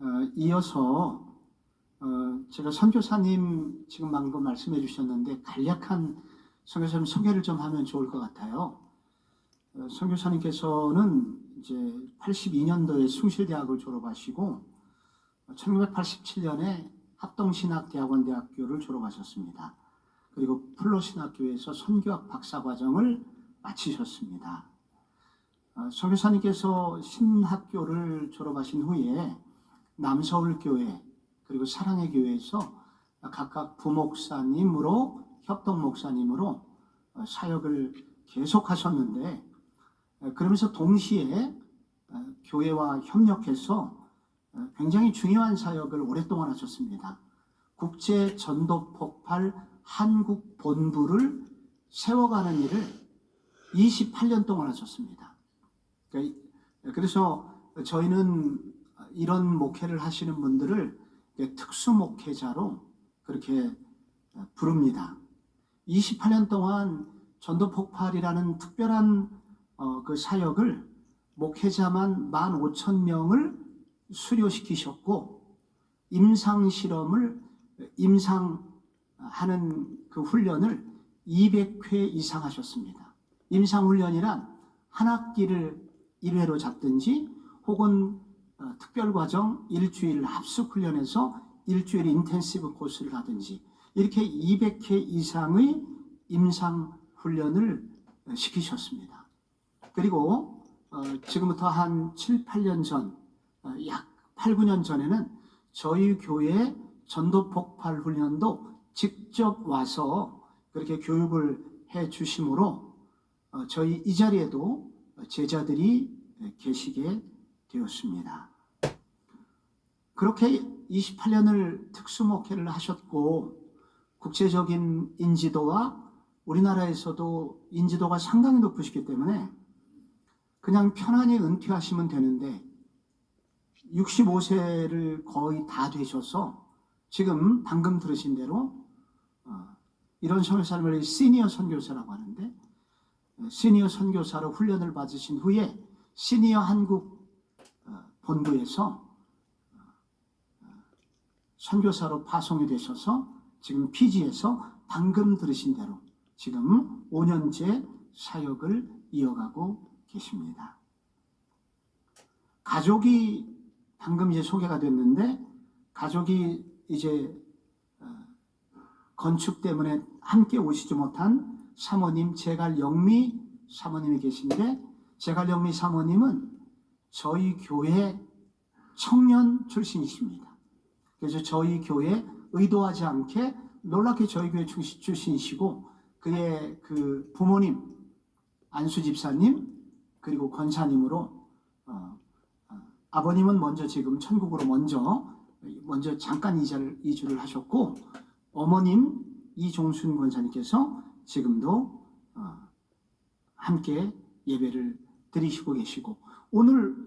어, 이어서 어, 제가 선교사님 지금 방금 말씀해 주셨는데 간략한 선교사님 소개를 좀 하면 좋을 것 같아요. 어, 선교사님께서는 이제 82년도에 숭실대학을 졸업하시고 1987년에 합동신학대학원대학교를 졸업하셨습니다. 그리고 플로신학교에서 선교학 박사과정을 마치셨습니다. 어, 선교사님께서 신학교를 졸업하신 후에 남서울교회 그리고 사랑의 교회에서 각각 부목사님으로 협동 목사님으로 어, 사역을 계속하셨는데 어, 그러면서 동시에 어, 교회와 협력해서 어, 굉장히 중요한 사역을 오랫동안 하셨습니다. 국제 전도 폭발 한국 본부를 세워가는 일을 28년 동안 하셨습니다. 그러니까 이- 그래서 저희는 이런 목회를 하시는 분들을 특수 목회자로 그렇게 부릅니다. 28년 동안 전도 폭발이라는 특별한 어, 그 사역을 목회자만 15,000명을 수료시키셨고 임상 실험을 임상하는 그 훈련을 200회 이상 하셨습니다. 임상 훈련이란 한 학기를 1회로 잡든지 혹은 어, 특별과정 일주일 합숙 훈련에서 일주일 인텐시브 코스를 하든지 이렇게 200회 이상의 임상 훈련을 어, 시키셨습니다. 그리고 어, 지금부터 한 7, 8년 전, 어, 약 8, 9년 전에는 저희 교회 전도 폭발 훈련도 직접 와서 그렇게 교육을 해 주심으로 어, 저희 이 자리에도 제자들이 계시게 되었습니다. 그렇게 28년을 특수목회를 하셨고 국제적인 인지도와 우리나라에서도 인지도가 상당히 높으시기 때문에 그냥 편안히 은퇴하시면 되는데 65세를 거의 다 되셔서 지금 방금 들으신 대로 어, 이런 선교사를 시니어 선교사라고 하는데 어, 시니어 선교사로 훈련을 받으신 후에 시니어 한국 어, 본부에서 선교사로 파송이 되셔서 지금 피지에서 방금 들으신 대로 지금 5년째 사역을 이어가고 계십니다. 가족이 방금 이제 소개가 됐는데 가족이 이제 어, 건축 때문에 함께 오시지 못한 사모님 제갈 영미 사모님이 계신데 제갈 영미 사모님은 저희 교회 청년 출신이십니다. 그래서 저희 교회 의도하지 않게 놀랍게 저희 교회 출신- 출신이시고 그의 그 부모님 안수 집사님 그리고 권사님으로 어, 어, 아버님은 먼저 지금 천국으로 먼저 먼저 잠깐 이자를 이주를 하셨고 어머님 이종순 권사님께서 지금도 어, 함께 예배를 드리시고 계시고 오늘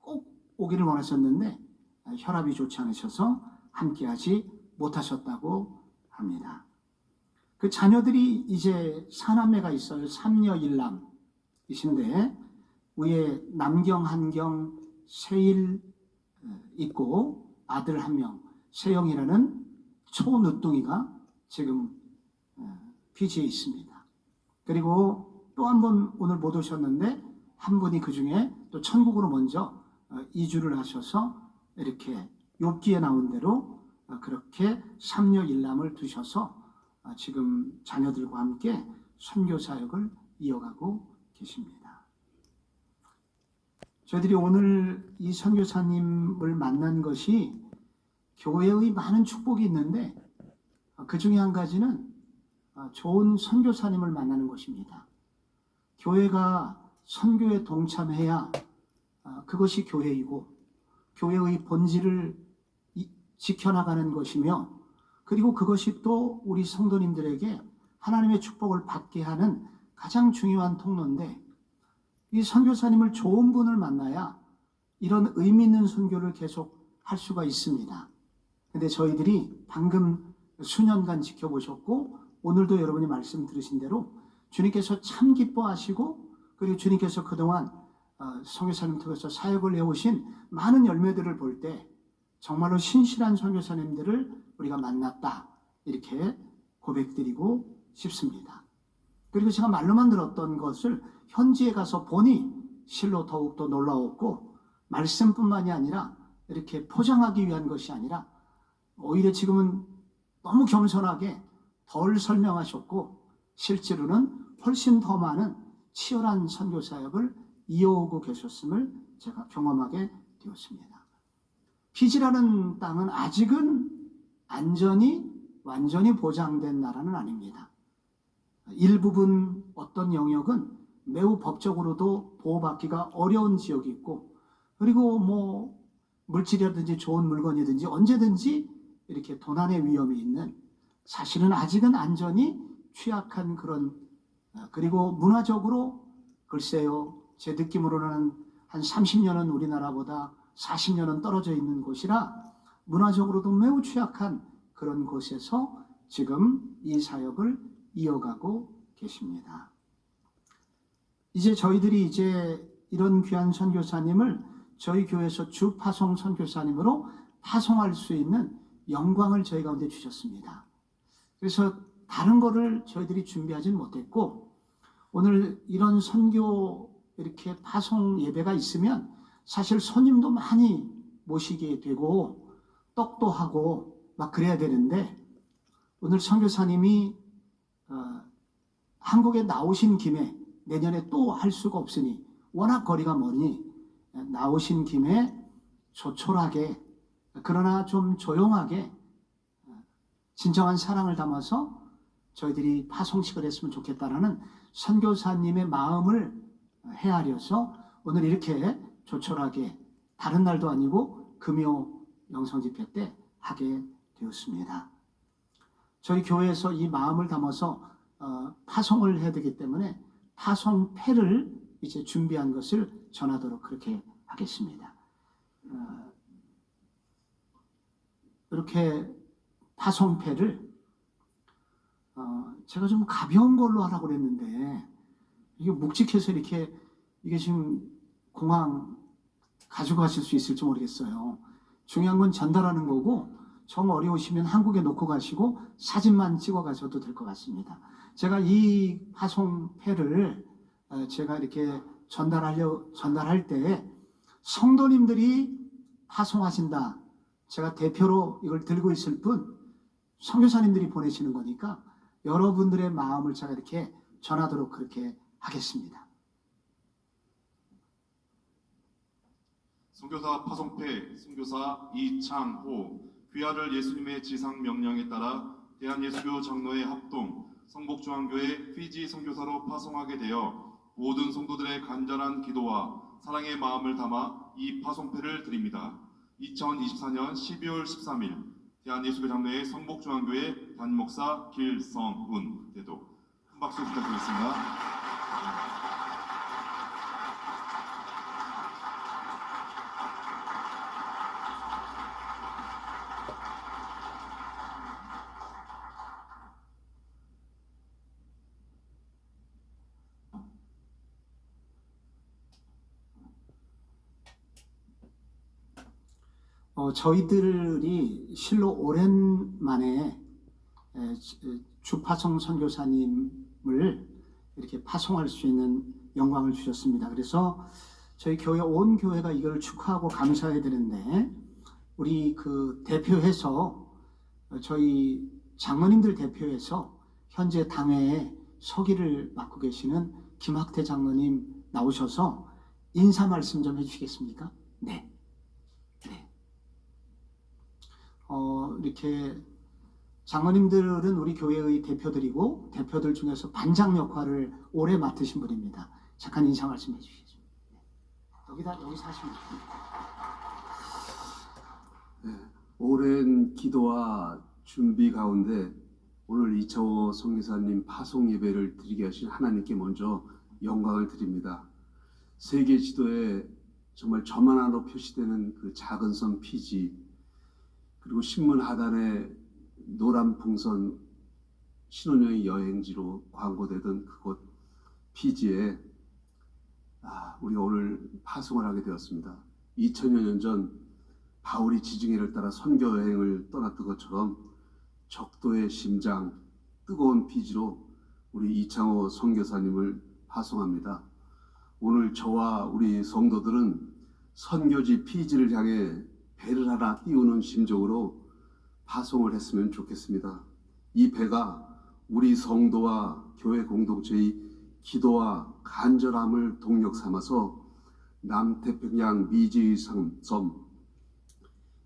꼭 오기를 원하셨는데 어, 혈압이 좋지 않으셔서 함께하지 못하셨다고 합니다. 그 자녀들이 이제 사남매가 있어요. 삼녀 일남이신데 위에 남경, 한경, 세일 어, 있고 아들 한 명, 세영이라는 초누뚱이가 지금 어, 피지에 있습니다. 그리고 또 한 분 오늘 못 오셨는데 한 분이 그 중에 또 천국으로 먼저 어, 이주를 하셔서 이렇게 욥기에 나온 대로 어, 그렇게 삼녀 일남을 두셔서 어, 지금 자녀들과 함께 선교 사역을 이어가고 계십니다. 저희들이 오늘 이 선교사님을 만난 것이 교회의 많은 축복이 있는데 어, 그 중에 한 가지는 어, 좋은 선교사님을 만나는 것입니다. 교회가 선교에 동참해야 어, 그것이 교회이고 교회의 본질을 이- 지켜나가는 것이며 그리고 그것이 또 우리 성도님들에게 하나님의 축복을 받게 하는 가장 중요한 통로인데 이 선교사님을 좋은 분을 만나야 이런 의미 있는 선교를 계속 할 수가 있습니다. 근데 저희들이 방금 수년간 지켜보셨고 오늘도 여러분이 말씀 들으신 대로 주님께서 참 기뻐하시고 그리고 주님께서 그동안 어, 선교사님 통해서 사역을 해오신 많은 열매들을 볼 때 정말로 신실한 선교사님들을 우리가 만났다 이렇게 고백드리고 싶습니다. 그리고 제가 말로만 들었던 것을 현지에 가서 보니 실로 더욱더 놀라웠고 말씀뿐만이 아니라 이렇게 포장하기 위한 것이 아니라 오히려 지금은 너무 겸손하게 덜 설명하셨고 실제로는 훨씬 더 많은 치열한 선교 사역을 이어오고 계셨음을 제가 경험하게 되었습니다. 피지라는 땅은 아직은 안전이 완전히 보장된 나라는 아닙니다. 일부분 어떤 영역은 매우 법적으로도 보호받기가 어려운 지역이 있고 그리고 뭐 물질이라든지 좋은 물건이든지 언제든지 이렇게 도난의 위험이 있는 사실은 아직은 안전이 취약한 그런 어, 그리고 문화적으로 글쎄요 제 느낌으로는 한 30년은 우리나라보다 40년은 떨어져 있는 곳이라 문화적으로도 매우 취약한 그런 곳에서 지금 이 사역을 이어가고 계십니다. 이제 저희들이 이제 이런 귀한 선교사님을 저희 교회에서 주 파송 선교사님으로 파송할 수 있는 영광을 저희 가운데 주셨습니다. 그래서 다른 거를 저희들이 준비하진 못했고 오늘 이런 선교 이렇게 파송 예배가 있으면 사실 손님도 많이 모시게 되고 떡도 하고 막 그래야 되는데 오늘 선교사님이 어, 한국에 나오신 김에 내년에 또 할 수가 없으니 워낙 거리가 머니 나오신 김에 조촐하게 그러나 좀 조용하게 진정한 사랑을 담아서 저희들이 파송식을 했으면 좋겠다라는 선교사님의 마음을 헤아려서 오늘 이렇게 조촐하게 다른 날도 아니고 금요 영성 집회 때 하게 되었습니다. 저희 교회에서 이 마음을 담아서 어, 파송을 해야 되기 때문에 파송패를 이제 준비한 것을 전하도록 그렇게 하겠습니다. 어, 이렇게 파송패를 어, 제가 좀 가벼운 걸로 하라고 그랬는데 이게 묵직해서 이렇게 이게 지금 공항 가지고 가실 수 있을지 모르겠어요. 중요한 건 전달하는 거고 정 어려우시면 한국에 놓고 가시고 사진만 찍어 가셔도 될 것 같습니다. 제가 이 파송패를 어, 제가 이렇게 전달하려 전달할 때 성도님들이 파송하신다. 제가 대표로 이걸 들고 있을 뿐 선교사님들이 보내시는 거니까 여러분들의 마음을 제가 이렇게 전하도록 그렇게 하겠습니다. 선교사 파송패 선교사 이창호 귀하를 예수님의 지상 명령에 따라 대한예수교 장로회 합동 성복중앙교회 피지 선교사로 파송하게 되어 모든 성도들의 간절한 기도와 사랑의 마음을 담아 이 파송패를 드립니다. 2024년 12월 13일 대한예수교 장로회 성복중앙교회 단목사 길성운 대도 큰 박수 부탁드리겠습니다. 어, 저희들이 실로 오랜만에 에, 주- 주파송 선교사님을 이렇게 파송할 수 있는 영광을 주셨습니다. 그래서 저희 교회 온 교회가 이걸 축하하고 감사해야 되는데 우리 그 대표해서 어, 저희 장로님들 대표해서 현재 당회에 서기를 맡고 계시는 김학태 장로님 나오셔서 인사 말씀 좀 해주시겠습니까? 네. 어, 이렇게 장로님들은 우리 교회의 대표들이고 대표들 중에서 반장 역할을 오래 맡으신 분입니다. 잠깐 인사 말씀해 주시죠. 네. 여기다 여기 사시면 됩니다. 오랜 기도와 준비 가운데 오늘 이차호 성기사님 파송 예배를 드리게 하신 하나님께 먼저 영광을 드립니다. 세계 지도에 정말 저만 하나로 표시되는 그 작은 섬 피지 그리고 신문 하단에 노란 풍선 신혼여행 여행지로 광고되던 그곳 피지에 아, 우리가 오늘 파송을 하게 되었습니다. 2000여 년 전 바울이 지중해를 따라 선교 여행을 떠났던 것처럼 적도의 심장, 뜨거운 피지로 우리 이창호 선교사님을 파송합니다. 오늘 저와 우리 성도들은 선교지 피지를 향해 배를 하나 띄우는 심정으로 파송을 했으면 좋겠습니다. 이 배가 우리 성도와 교회 공동체의 기도와 간절함을 동력 삼아서 남태평양 미지의 섬, 섬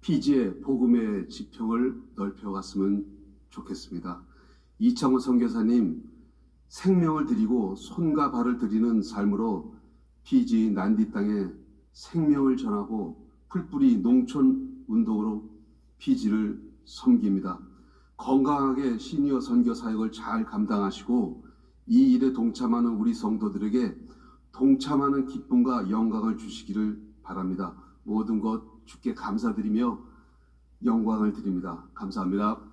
피지의 복음의 지평을 넓혀갔으면 좋겠습니다. 이창호 선교사님 생명을 드리고 손과 발을 드리는 삶으로 피지 난디 땅에 생명을 전하고 풀뿌리 농촌 운동으로 피지를 섬깁니다. 건강하게 시니어 선교 사역을 잘 감당하시고 이 일에 동참하는 우리 성도들에게 동참하는 기쁨과 영광을 주시기를 바랍니다. 모든 것 주께 감사드리며 영광을 드립니다. 감사합니다.